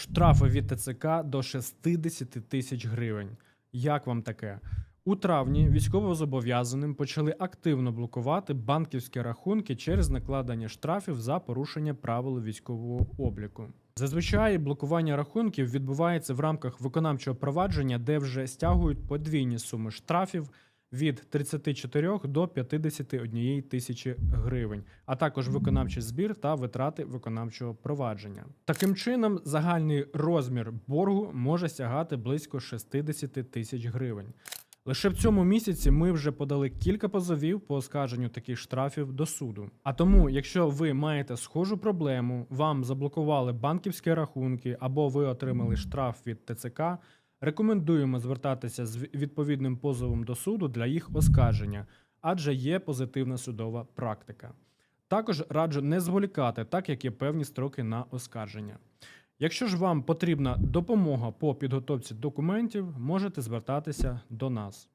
Штрафи від ТЦК до 60 тисяч гривень. Як вам таке? У травні військовозобов'язаним почали активно блокувати банківські рахунки через накладення штрафів за порушення правил військового обліку. Зазвичай блокування рахунків відбувається в рамках виконавчого провадження, де вже стягують подвійні суми штрафів від 34 до 51 тисячі гривень, а також виконавчий збір та витрати виконавчого провадження. Таким чином, загальний розмір боргу може сягати близько 60 тисяч гривень. Лише в цьому місяці ми вже подали кілька позовів по оскарженню таких штрафів до суду. А тому, якщо ви маєте схожу проблему, вам заблокували банківські рахунки або ви отримали штраф від ТЦК, рекомендуємо звертатися з відповідним позовом до суду для їх оскарження, адже є позитивна судова практика. Також раджу не зволікати, так як є певні строки на оскарження. Якщо ж вам потрібна допомога по підготовці документів, можете звертатися до нас.